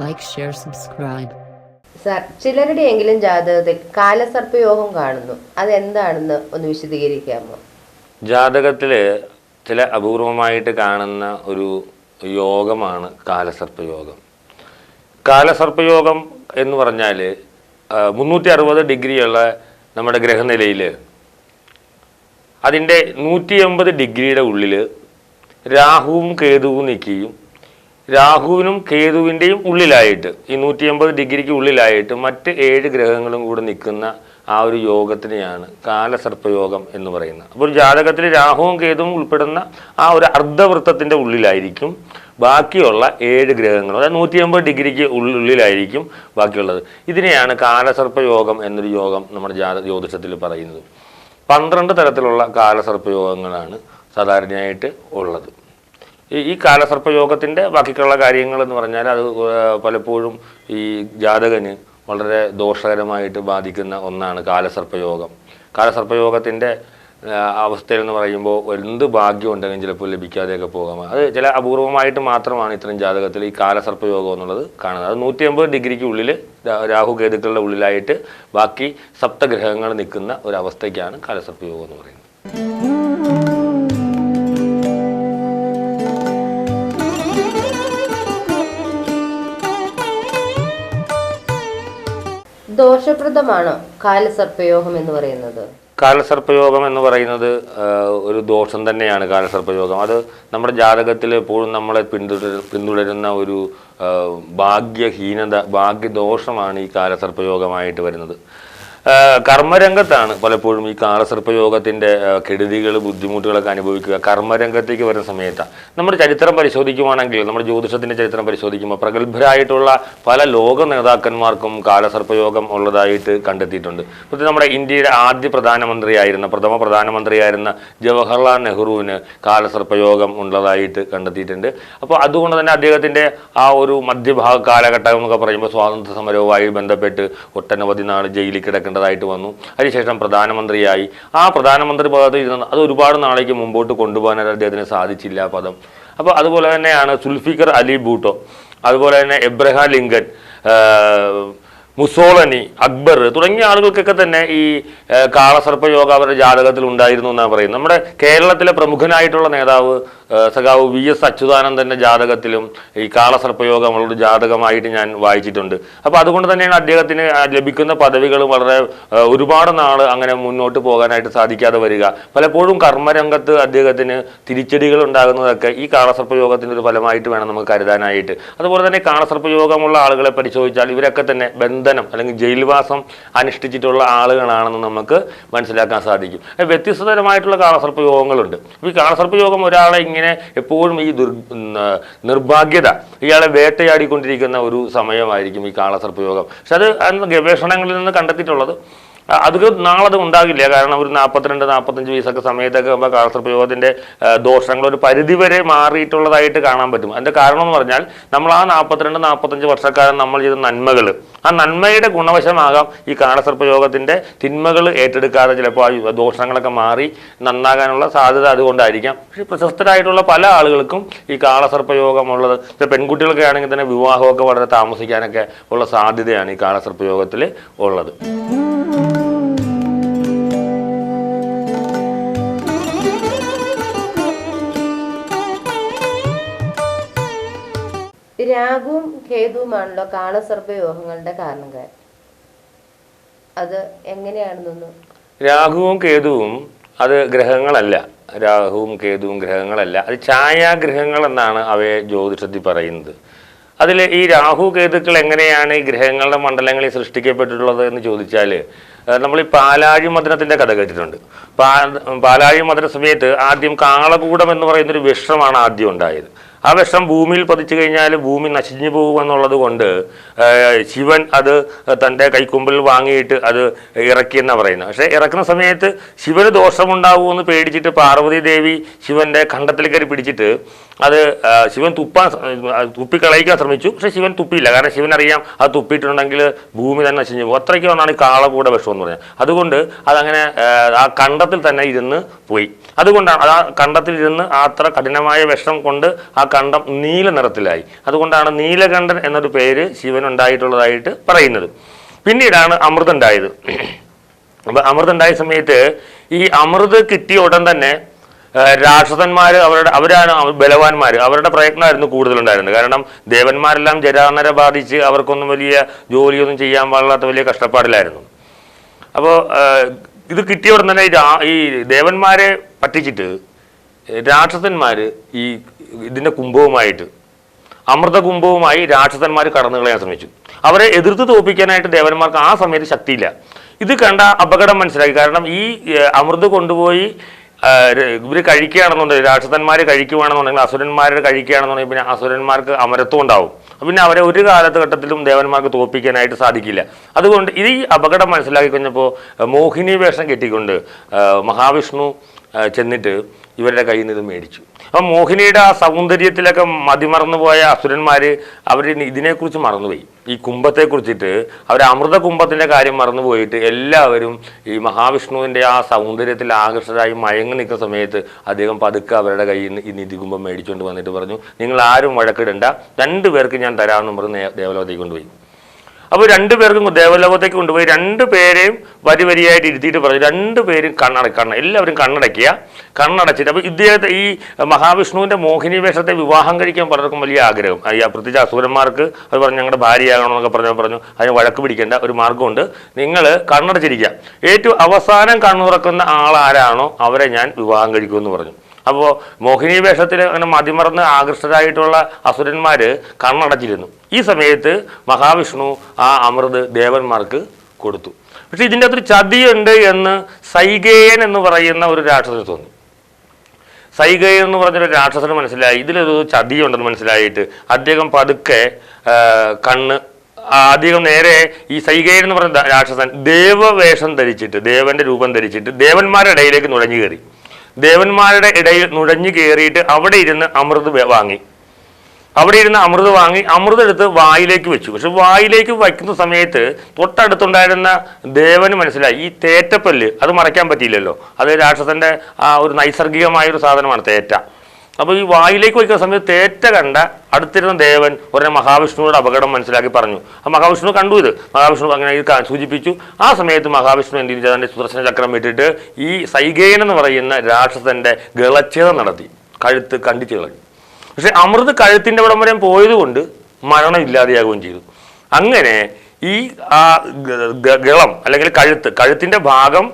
Like, share subscribe sir ചിലരുടെയെങ്കിലും ജാതകത്തിൽ കാലസർപ്പയോഗം കാണുന്നു. അതെന്താണെന്ന് ഒന്ന് വിശദീകരിക്കാമോ? ജാതകത്തിൽ ചില അപൂർവമായിട്ട് കാണുന്ന ഒരു യോഗമാണ് കാലസർപ്പയോഗം. കാലസർപ്പയോഗം എന്ന് പറഞ്ഞാൽ മുന്നൂറ്റി അറുപത് ഡിഗ്രിയുള്ള നമ്മുടെ ഗ്രഹനിലയിൽ അതിന്റെ നൂറ്റി എൺപത് ഡിഗ്രിയുടെ ഉള്ളിൽ രാഹുവും കേതുവും നിൽക്കുകയും രാഹുവിനും കേതുവിന്റെയും ഉള്ളിലായിട്ട് ഈ നൂറ്റി എൺപത് ഡിഗ്രിക്ക് ഉള്ളിലായിട്ട് മറ്റ് ഏഴ് ഗ്രഹങ്ങളും കൂടെ നിൽക്കുന്ന ആ ഒരു യോഗത്തിനെയാണ് കാലസർപ്പയോഗം എന്ന് പറയുന്നത്. അപ്പോൾ ജാതകത്തിൽ രാഹുവും കേതുവും ഉൾപ്പെടുന്ന ആ ഒരു അർദ്ധവൃത്തത്തിന്റെ ഉള്ളിലായിരിക്കും ബാക്കിയുള്ള ഏഴ് ഗ്രഹങ്ങൾ അതായത് നൂറ്റി അമ്പത് ഡിഗ്രിക്ക് ഉള്ളിലായിരിക്കും ബാക്കിയുള്ളത്. ഇതിനെയാണ് കാലസർപ്പയോഗം എന്നൊരു യോഗം നമ്മുടെ ജാത ജ്യോതിഷത്തിൽ പറയുന്നത്. പന്ത്രണ്ട് തരത്തിലുള്ള കാലസർപ്പയോഗങ്ങളാണ് സാധാരണയായിട്ട് ഉള്ളത്. ഈ കാലസർപ്പയോഗത്തിന്റെ ബാക്കിയുള്ള കാര്യങ്ങൾ എന്ന് പറഞ്ഞാൽ അത് പലപ്പോഴും ഈ ജാതകന് വളരെ ദോഷകരമായിട്ട് ബാധിക്കുന്ന ഒന്നാണ് കാലസർപ്പയോഗം. കാലസർപ്പയോഗത്തിന്റെ അവസ്ഥയിൽ എന്ന് പറയുമ്പോൾ എന്ത് ഭാഗ്യം ഉണ്ടെങ്കിലും ചിലപ്പോൾ ലഭിക്കാതെയൊക്കെ പോകാം. അത് ചില അപൂർവമായിട്ട് മാത്രമാണ് ഇത്തരം ജാതകത്തിൽ ഈ കാലസർപ്പയോഗം എന്നുള്ളത് കാണുന്നത്. അത് നൂറ്റി അമ്പത് ഡിഗ്രിക്ക് ഉള്ളിൽ രാഹു കേതുക്കളുടെ ഉള്ളിലായിട്ട് ബാക്കി സപ്തഗ്രഹങ്ങൾ നിൽക്കുന്ന ഒരു കാലസർപ്പയോഗം എന്ന് പറയുന്നത്. ദോഷപ്രദമാണോ കാലസർപ്പയോഗം എന്ന് പറയുന്നത്? കാലസർപ്പയോഗം എന്ന് പറയുന്നത് ഒരു ദോഷം തന്നെയാണ് കാലസർപ്പയോഗം. അത് നമ്മുടെ ജാതകത്തിൽ എപ്പോഴും നമ്മളെ പിന്തുടര പിന്തുടരുന്ന ഒരു ഭാഗ്യഹീനത ഭാഗ്യദോഷമാണ് ഈ കാലസർപ്പയോഗമായിട്ട് വരുന്നത്. കർമ്മരംഗത്താണ് പലപ്പോഴും ഈ കാലസർപ്പയോഗത്തിന്റെ കെടുതികൾ ബുദ്ധിമുട്ടുകളൊക്കെ അനുഭവിക്കുക. കർമ്മരംഗത്തേക്ക് വരുന്ന സമയത്താണ് നമ്മുടെ ചരിത്രം പരിശോധിക്കുവാണെങ്കിൽ നമ്മുടെ ജ്യോതിഷത്തിന്റെ ചരിത്രം പരിശോധിക്കുമ്പോൾ പ്രഗത്ഭരായിട്ടുള്ള പല ലോക നേതാക്കന്മാർക്കും കാലസർപ്പയോഗം ഉള്ളതായിട്ട് കണ്ടെത്തിയിട്ടുണ്ട്. പ്രത്യേകിച്ച് നമ്മുടെ ഇന്ത്യയുടെ ആദ്യ പ്രധാനമന്ത്രിയായിരുന്ന പ്രഥമ പ്രധാനമന്ത്രിയായിരുന്ന ജവഹർലാൽ നെഹ്റുവിന് കാലസർപ്പയോഗം ഉള്ളതായിട്ട് കണ്ടെത്തിയിട്ടുണ്ട്. അപ്പോൾ അതുകൊണ്ട് തന്നെ അദ്ദേഹത്തിന്റെ ആ ഒരു മധ്യഭാഗ കാലഘട്ടം എന്നൊക്കെ പറയുമ്പോൾ സ്വാതന്ത്ര്യ സമരവുമായി ബന്ധപ്പെട്ട് ഒട്ടനവധി നാൾ ജയിലിൽ കിടക്കേണ്ടതായിട്ട് വന്നു. അതിനുശേഷം പ്രധാനമന്ത്രിയായി. ആ പ്രധാനമന്ത്രി പദത്തിൽ ഇരുന്ന് അത് ഒരുപാട് നാളേക്ക് മുമ്പോട്ട് കൊണ്ടുപോകാനായിട്ട് അദ്ദേഹത്തിന് സാധിച്ചില്ല പദം. അപ്പോൾ അതുപോലെ തന്നെയാണ് സുൽഫിക്കർ അലി ബൂട്ടോ അതുപോലെ തന്നെ എബ്രഹാം ലിങ്കൻ മുസോളനി അക്ബർ തുടങ്ങിയ ആളുകൾക്കൊക്കെ തന്നെ ഈ കാളസർപ്പയോഗ കാളസർപ്പ യോഗ അവരുടെ ജാതകത്തിൽ ഉണ്ടായിരുന്നു എന്നാണ് പറയുന്നത്. നമ്മുടെ കേരളത്തിലെ പ്രമുഖനായിട്ടുള്ള നേതാവ് സഖാവ് വി എസ് അച്യുതാനന്ദന്റെ ജാതകത്തിലും ഈ കാളസർപ്പയോഗം അവളുടെ ജാതകമായിട്ട് ഞാൻ വായിച്ചിട്ടുണ്ട്. അപ്പോൾ അതുകൊണ്ട് തന്നെയാണ് അദ്ദേഹത്തിന് ലഭിക്കുന്ന പദവികൾ വളരെ ഒരുപാട് നാൾ അങ്ങനെ മുന്നോട്ട് പോകാനായിട്ട് സാധിക്കാതെ വരിക. പലപ്പോഴും കർമ്മരംഗത്ത് അദ്ദേഹത്തിന് തിരിച്ചടികൾ ഉണ്ടാകുന്നതൊക്കെ ഈ കാളസർപ്പയോഗത്തിന്റെ ഒരു ഫലമായിട്ട് വേണം നമുക്ക് കരുതാനായിട്ട്. അതുപോലെ തന്നെ കാളസർപ്പയോഗമുള്ള ആളുകളെ പരിശോധിച്ചാൽ ഇവരൊക്കെ തന്നെ ബന്ധനം അല്ലെങ്കിൽ ജയിൽവാസം അനുഷ്ഠിച്ചിട്ടുള്ള ആളുകളാണെന്ന് നമുക്ക് മനസ്സിലാക്കാൻ സാധിക്കും. വ്യത്യസ്തതരമായിട്ടുള്ള കാളസർപ്പയോഗങ്ങളുണ്ട് അപ്പോൾ ഈ കാളസർപ്പയോഗം ഒരാളെ ഇങ്ങനെ എപ്പോഴും ഈ ദുർ നിർഭാഗ്യത ഇയാളെ വേട്ടയാടിക്കൊണ്ടിരിക്കുന്ന ഒരു സമയമായിരിക്കും ഈ കാളസർപ്പയോഗം പക്ഷെ അത് ഗവേഷണങ്ങളിൽ നിന്ന് കണ്ടെത്തിയിട്ടുള്ളത് അതൊക്കെ നാളെ അത് ഉണ്ടാകില്ല. കാരണം ഒരു നാൽപ്പത്തിരണ്ട് നാൽപ്പത്തഞ്ച് വയസ്സൊക്കെ സമയത്തൊക്കെ ആകുമ്പോൾ കാലസർപ്പയോഗത്തിന്റെ ദോഷങ്ങൾ ഒരു പരിധിവരെ മാറിയിട്ടുള്ളതായിട്ട് കാണാൻ പറ്റും. അതിന്റെ കാരണം എന്ന് പറഞ്ഞാൽ നമ്മൾ ആ നാൽപ്പത്തിരണ്ട് നാൽപ്പത്തഞ്ച് വർഷക്കാലം നമ്മൾ ചെയ്ത നന്മകൾ ആ നന്മയുടെ ഗുണവശമാകാം ഈ കാലസർപ്പയോഗത്തിന്റെ തിന്മകൾ ഏറ്റെടുക്കാതെ ചിലപ്പോൾ ആ ദോഷങ്ങളൊക്കെ മാറി നന്നാകാനുള്ള സാധ്യത അതുകൊണ്ടായിരിക്കാം. പക്ഷേ പ്രശസ്തരായിട്ടുള്ള പല ആളുകൾക്കും ഈ കാളസർപ്പയോഗമുള്ളത് ഇപ്പോൾ പെൺകുട്ടികളൊക്കെ ആണെങ്കിൽ തന്നെ വിവാഹമൊക്കെ വളരെ താമസിക്കാനൊക്കെ ഉള്ള സാധ്യതയാണ് ഈ കാളസർപ്പയോഗത്തിൽ ഉള്ളത്. രാഗുവും കേതുവുമാണല്ലോ കാളസർപ്പയോഗങ്ങളുടെ കാരണക്കാർ അത് എങ്ങനെയാണെന്നൊന്ന്? രാഹുവും കേതുവും അത് ഗ്രഹങ്ങളല്ല. രാഹുവും കേതുവും ഗ്രഹങ്ങളല്ല. അത് ഛായാഗ്രഹങ്ങൾ എന്നാണ് അവയെ ജ്യോതിഷത്തിൽ പറയുന്നത്. അതിൽ ഈ രാഹു കേതുക്കൾ എങ്ങനെയാണ് ഈ ഗ്രഹങ്ങളുടെ മണ്ഡലങ്ങളിൽ സൃഷ്ടിക്കപ്പെട്ടിട്ടുള്ളത് എന്ന് ചോദിച്ചാൽ നമ്മൾ ഈ പാലാഴി മദനത്തിന്റെ കഥ കേട്ടിട്ടുണ്ട്. പാലാഴി മദന സമയത്ത് ആദ്യം കാളകൂടം എന്ന് പറയുന്നൊരു വിഷമാണ് ആദ്യം ഉണ്ടായത്. ആ വിഷം ഭൂമിയിൽ പതിച്ചു കഴിഞ്ഞാൽ ഭൂമി നശിഞ്ഞു പോകുമെന്നുള്ളത് കൊണ്ട് ശിവൻ അത് തന്റെ കൈക്കുമ്പിൽ വാങ്ങിയിട്ട് അത് ഇറക്കി എന്നാണ് പറയുന്നത്. പക്ഷേ ഇറക്കുന്ന സമയത്ത് ശിവന് ദോഷമുണ്ടാവുമെന്ന് പേടിച്ചിട്ട് പാർവതി ദേവി ശിവന്റെ കണ്ടത്തിൽ കയറി പിടിച്ചിട്ട് അത് ശിവൻ തുപ്പാൻ തുപ്പിക്കളയിക്കാൻ ശ്രമിച്ചു. പക്ഷേ ശിവൻ തുപ്പിയില്ല. കാരണം ശിവൻ അറിയാം അത് തുപ്പിയിട്ടുണ്ടെങ്കിൽ ഭൂമി തന്നെ നശിഞ്ഞു പോകും. അത്രയ്ക്ക് വന്നാണ് ഈ കാളകൂട വിഷം എന്ന് പറഞ്ഞത് അതുകൊണ്ട് അതങ്ങനെ ആ, കണ്ടത്തിൽ തന്നെ ഇരുന്ന് പോയി. അതുകൊണ്ടാണ് അത് ആ കണ്ടത്തിൽ ഇരുന്ന് അത്ര കഠിനമായ വിഷം കൊണ്ട് ആ കണ്ടം നീല നിറത്തിലായി. അതുകൊണ്ടാണ് നീലകണ്ഠൻ എന്നൊരു പേര് ശിവൻ ഉണ്ടായിട്ടുള്ളതായിട്ട് പറയുന്നത്. പിന്നീടാണ് അമൃതുണ്ടായത്. ഉണ്ടായത് അപ്പൊ അമൃതം ഉണ്ടായ സമയത്ത് ഈ അമൃത് കിട്ടിയ ഉടൻ തന്നെ രാക്ഷസന്മാർ അവരുടെ അവരാണ് അവ- ബലവാന്മാർ അവരുടെ പ്രയത്നമായിരുന്നു കൂടുതലുണ്ടായിരുന്നത്. കാരണം ദേവന്മാരെല്ലാം ജരാനര ബാധിച്ച് അവർക്കൊന്നും വലിയ ജോലിയൊന്നും ചെയ്യാൻ പാടില്ലാത്ത വലിയ കഷ്ടപ്പാടിലായിരുന്നു. അപ്പോൾ ഇത് കിട്ടിയ ഉടൻ തന്നെ ഈ ദേവന്മാരെ പറ്റിച്ചിട്ട് രാക്ഷസന്മാർ ഈ ഇതിന്റെ കുംഭവുമായിട്ട് അമൃത കുംഭവുമായി രാക്ഷസന്മാർ കടന്നു കളയാൻ ശ്രമിച്ചു. അവരെ എതിർത്ത് തോപ്പിക്കാനായിട്ട് ദേവന്മാർക്ക് ആ സമയത്ത് ശക്തിയില്ല. ഇത് കണ്ട അപകടം മനസ്സിലാക്കി കാരണം ഈ അമൃത് കൊണ്ടുപോയി ഇവർ കഴിക്കുകയാണെന്നുണ്ടെങ്കിൽ രാക്ഷസന്മാർ കഴിക്കുകയാണെന്നുണ്ടെങ്കിൽ അസുരന്മാരെ കഴിക്കുകയാണെന്നുണ്ടെങ്കിൽ പിന്നെ അസുരന്മാർക്ക് അമരത്വം ഉണ്ടാവും. പിന്നെ അവരെ ഒരു കാലഘട്ടത്തിലും ദേവന്മാർക്ക് തോപ്പിക്കാനായിട്ട് സാധിക്കില്ല. അതുകൊണ്ട് ഈ അപകടം മനസ്സിലാക്കി കഴിഞ്ഞപ്പോൾ മോഹിനി വേഷം കെട്ടിക്കൊണ്ട് മഹാവിഷ്ണു ചെന്നിട്ട് ഇവരുടെ കയ്യിൽ നിന്ന് ഇത് മേടിച്ചു. അപ്പം മോഹിനിയുടെ ആ സൗന്ദര്യത്തിലൊക്കെ മതിമറന്നു പോയ അസുരന്മാർ അവർ ഇതിനെക്കുറിച്ച് മറന്നുപോയി. ഈ കുംഭത്തെക്കുറിച്ചിട്ട് അവർ അമൃത കുംഭത്തിന്റെ കാര്യം മറന്നുപോയിട്ട് എല്ലാവരും ഈ മഹാവിഷ്ണുവിന്റെ ആ സൗന്ദര്യത്തിൽ ആകർഷകരായി മയങ്ങി നിൽക്കുന്ന സമയത്ത് അദ്ദേഹം പതുക്കെ അവരുടെ കയ്യിൽ നിന്ന് ഈ നിധി കുംഭം മേടിച്ചുകൊണ്ട് വന്നിട്ട് പറഞ്ഞു നിങ്ങൾ ആരും വഴക്കിടണ്ട. രണ്ടു പേർക്ക് ഞാൻ തരാമെന്ന് പറഞ്ഞ് ദേവലോകത്തേക്ക് കൊണ്ടുപോയി. അപ്പോൾ രണ്ടുപേർക്കും ദേവലോകത്തേക്ക് കൊണ്ടുപോയി രണ്ടു പേരെയും വരി വരിയായിട്ട് ഇരുത്തിയിട്ട് പറഞ്ഞു. രണ്ടുപേരും കണ്ണട കണ്ണ എല്ലാവരും കണ്ണടയ്ക്കുക. കണ്ണടച്ചിട്ട് അപ്പോൾ ഇദ്ദേഹത്തെ ഈ മഹാവിഷ്ണുവിന്റെ മോഹിനി വേഷത്തെ വിവാഹം കഴിക്കാൻ പലർക്കും വലിയ ആഗ്രഹം. ഈ പ്രത്യേകിച്ച് അസുരന്മാർക്ക് അത് പറഞ്ഞു ഞങ്ങളുടെ ഭാര്യയാകണമെന്നൊക്കെ പറഞ്ഞു പറഞ്ഞു. അതിന് വഴക്ക് പിടിക്കേണ്ട ഒരു മാർഗമുണ്ട്. നിങ്ങൾ കണ്ണടച്ചിരിക്കുക ഏറ്റവും അവസാനം കണ്ണുറക്കുന്ന ആളാരാണോ അവരെ ഞാൻ വിവാഹം കഴിക്കുമെന്ന് പറഞ്ഞു. അപ്പോൾ മോഹിനി വേഷത്തിൽ അങ്ങനെ മതിമറന്ന് ആകൃഷ്ടരായിട്ടുള്ള അസുരന്മാർ കണ്ണടച്ചിരുന്നു. ഈ സമയത്ത് മഹാവിഷ്ണു ആ അമൃത് ദേവന്മാർക്ക് കൊടുത്തു. പക്ഷെ ഇതിന്റെ അകത്തൊരു ചതിയുണ്ട് എന്ന് സൈകേയൻ എന്ന് പറയുന്ന ഒരു രാക്ഷസന് തോന്നി. സൈകേയൻ എന്ന് പറഞ്ഞൊരു രാക്ഷസന് മനസ്സിലായി. ഇതിലൊരു ചതിയുണ്ടെന്ന് മനസ്സിലായിട്ട് അദ്ദേഹം പതുക്കെ കണ്ണ് അധികം നേരെ ഈ സൈകേയൻ എന്ന് പറഞ്ഞ രാക്ഷസൻ ദേവവേഷം ധരിച്ചിട്ട് ദേവന്റെ രൂപം ധരിച്ചിട്ട് ദേവന്മാരുടെ ഇടയിലേക്ക് നുഴഞ്ഞു കയറി. ദേവന്മാരുടെ ഇടയിൽ നുഴഞ്ഞു കയറിയിട്ട് അവിടെ ഇരുന്ന് അമൃത് വാങ്ങി. അവിടെ ഇരുന്ന് അമൃത് വാങ്ങി അമൃത് എടുത്ത് വായിലേക്ക് വെച്ചു. പക്ഷെ വായിലേക്ക് വയ്ക്കുന്ന സമയത്ത് തൊട്ടടുത്തുണ്ടായിരുന്ന ദേവന് മനസ്സിലായി ഈ തേറ്റപ്പല്ല് അത് മറയ്ക്കാൻ പറ്റിയില്ലല്ലോ. അത് രാക്ഷസന്റെ ആ ഒരു നൈസർഗികമായ ഒരു സാധനമാണ് തേറ്റ. അപ്പോൾ ഈ വായിലേക്ക് വയ്ക്കുന്ന സമയത്ത് തേറ്റ കണ്ട അടുത്തിരുന്ന ദേവൻ ഉടനെ മഹാവിഷ്ണുவோട് അപകടം മനസ്സിലാക്കി പറഞ്ഞു. ആ മഹാവിഷ്ണു കണ്ടു ഇത്. മഹാവിഷ്ണു അങ്ങനെ ഇത് സൂചിപ്പിച്ചു. ആ സമയത്ത് മഹാവിഷ്ണു എന്ത് ചെയ്തു? തന്റെ സുദർശന ചക്രം വിട്ടിട്ട് ഈ സൈകേൻ എന്ന് പറയുന്ന രാക്ഷസന്റെ ഗളച്ഛേദം നടത്തി. കഴുത്ത് കണ്ടിച്ചു കളഞ്ഞു. പക്ഷെ അമൃത് കഴുത്തിന്റെ അവിടം വരെ പോയതുകൊണ്ട് മരണം ഇല്ലാതെയാകുകയും ചെയ്തു. അങ്ങനെ ഈ ആ ഗളം അല്ലെങ്കിൽ കഴുത്ത് കഴുത്തിന്റെ ഭാഗം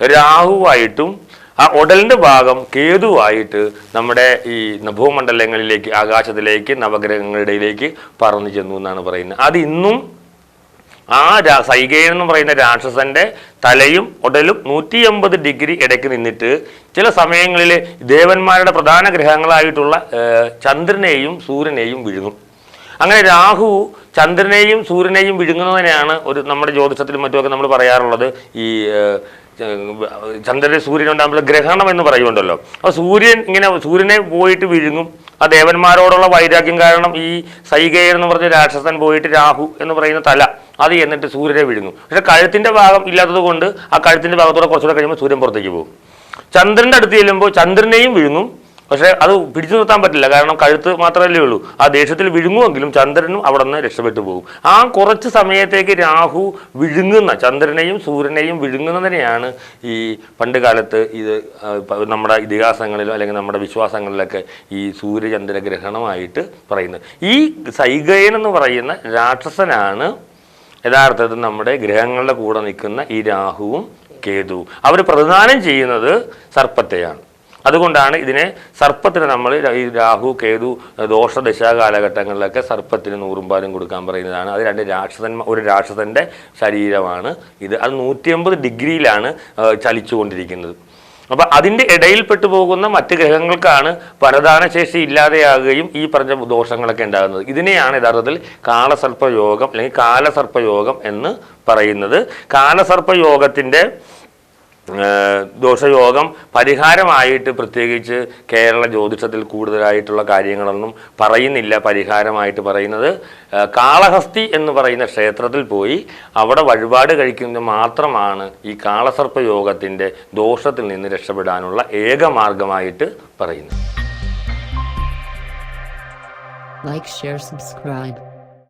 രാഹുവായിട്ടും ആ ഉടലിന്റെ ഭാഗം കേതുവായിട്ട് നമ്മുടെ ഈ ഭൂമണ്ഡലങ്ങളിലേക്ക് ആകാശത്തിലേക്ക് നവഗ്രഹങ്ങളുടെ ഇടയിലേക്ക് പറന്നു ചെന്നു എന്നാണ് പറയുന്നത്. അത് ഇന്നും ആ സൈകേയൻ എന്ന് പറയുന്ന രാക്ഷസന്റെ തലയും ഉടലും നൂറ്റി എൺപത് ഡിഗ്രി ഇടയ്ക്ക് നിന്നിട്ട് ചില സമയങ്ങളിൽ ദേവന്മാരുടെ പ്രധാന ഗ്രഹങ്ങളായിട്ടുള്ള ചന്ദ്രനെയും സൂര്യനെയും വിഴുങ്ങും. അങ്ങനെ രാഹു ചന്ദ്രനെയും സൂര്യനെയും വിഴുങ്ങുന്നതിനെയാണ് ഒരു നമ്മുടെ ജ്യോതിഷത്തിലും മറ്റുമൊക്കെ നമ്മൾ പറയാറുള്ളത് ഈ ഏർ, ചന്ദ്രനെ സൂര്യൻ ഉണ്ടാകുമ്പോൾ ഗ്രഹണം എന്ന് പറയുന്നുണ്ടല്ലോ. അപ്പോൾ സൂര്യൻ ഇങ്ങനെ സൂര്യനെ പോയിട്ട് വിഴുങ്ങും. ആ ദേവന്മാരോടുള്ള വൈരാഗ്യം കാരണം ഈ സൈകേയൻ എന്ന് പറഞ്ഞ രാക്ഷസൻ പോയിട്ട് രാഹു എന്ന് പറയുന്ന തല അത് എന്നിട്ട് സൂര്യനെ വിഴുങ്ങും. പക്ഷെ കഴുത്തിന്റെ ഭാഗം ഇല്ലാത്തത് കൊണ്ട് ആ കഴുത്തിന്റെ ഭാഗത്തൂടെ കുറച്ചുകൂടെ കഴിയുമ്പോൾ സൂര്യൻ പുറത്തേക്ക് പോകും. ചന്ദ്രന്റെ അടുത്ത് ചെല്ലുമ്പോൾ ചന്ദ്രനെയും വിഴുങ്ങും. പക്ഷെ അത് പിടിച്ചു നിർത്താൻ പറ്റില്ല. കാരണം കഴുത്ത് മാത്രമല്ലേ ഉള്ളൂ. ആ ദേശത്തിൽ വിഴുങ്ങുമെങ്കിലും ചന്ദ്രനും അവിടെ നിന്ന് രക്ഷപ്പെട്ടു പോകും. ആ കുറച്ച് സമയത്തേക്ക് രാഹു വിഴുങ്ങുന്ന ചന്ദ്രനെയും സൂര്യനെയും വിഴുങ്ങുന്നതിനെയാണ് ഈ പണ്ട് കാലത്ത് ഇത് നമ്മുടെ ഇതിഹാസങ്ങളിലും അല്ലെങ്കിൽ നമ്മുടെ വിശ്വാസങ്ങളിലൊക്കെ ഈ സൂര്യചന്ദ്ര ഗ്രഹണമായിട്ട് പറയുന്നത്. ഈ സൈഗയൻ എന്ന് പറയുന്ന രാക്ഷസനാണ് യഥാർത്ഥത്തിൽ നമ്മുടെ ഗ്രഹങ്ങളുടെ കൂടെ നിൽക്കുന്ന ഈ രാഹുവും കേതുവും. അവർ പ്രതിദാനം ചെയ്യുന്നത് സർപ്പത്തെയാണ്. അതുകൊണ്ടാണ് ഇതിനെ സർപ്പത്തിന് നമ്മൾ ഈ രാഹു കേതു ദോഷദശ കാലഘട്ടങ്ങളിലൊക്കെ സർപ്പത്തിന് നൂറുമ്പാലും കൊടുക്കാൻ പറയുന്നതാണ്. അത് രണ്ട് രാക്ഷസൻ ഒരു രാക്ഷസന്റെ ശരീരമാണ് ഇത്. അത് നൂറ്റിയമ്പത് ഡിഗ്രിയിലാണ് ചലിച്ചുകൊണ്ടിരിക്കുന്നത്. അപ്പൊ അതിന്റെ ഇടയിൽപ്പെട്ടു പോകുന്ന മറ്റ് ഗ്രഹങ്ങൾക്കാണ് പരദാന ശേഷി ഇല്ലാതെയാകുകയും ഈ പറഞ്ഞ ദോഷങ്ങളൊക്കെ ഉണ്ടാകുന്നത്. ഇതിനെയാണ് യഥാർത്ഥത്തിൽ കാലസർപ്പയോഗം അല്ലെങ്കിൽ കാലസർപ്പയോഗം എന്ന് പറയുന്നത്. കാലസർപ്പയോഗത്തിന്റെ ദോഷയോഗം പരിഹാരമായിട്ട് പ്രത്യേകിച്ച് കേരള ജ്യോതിഷത്തിൽ കൂടുതലായിട്ടുള്ള കാര്യങ്ങളൊന്നും പറയുന്നില്ല പരിഹാരമായിട്ട് പറയുന്നത് കാളഹസ്തി എന്ന് പറയുന്ന ക്ഷേത്രത്തിൽ പോയി അവിടെ വഴിപാട് കഴിക്കുന്നത് മാത്രമാണ് ഈ കാളസർപ്പ യോഗത്തിന്റെ ദോഷത്തിൽ നിന്ന് രക്ഷപ്പെടാനുള്ള ഏക മാർഗമായിട്ട് പറയുന്നത് ലൈക്ക് ഷെയർ subscribe.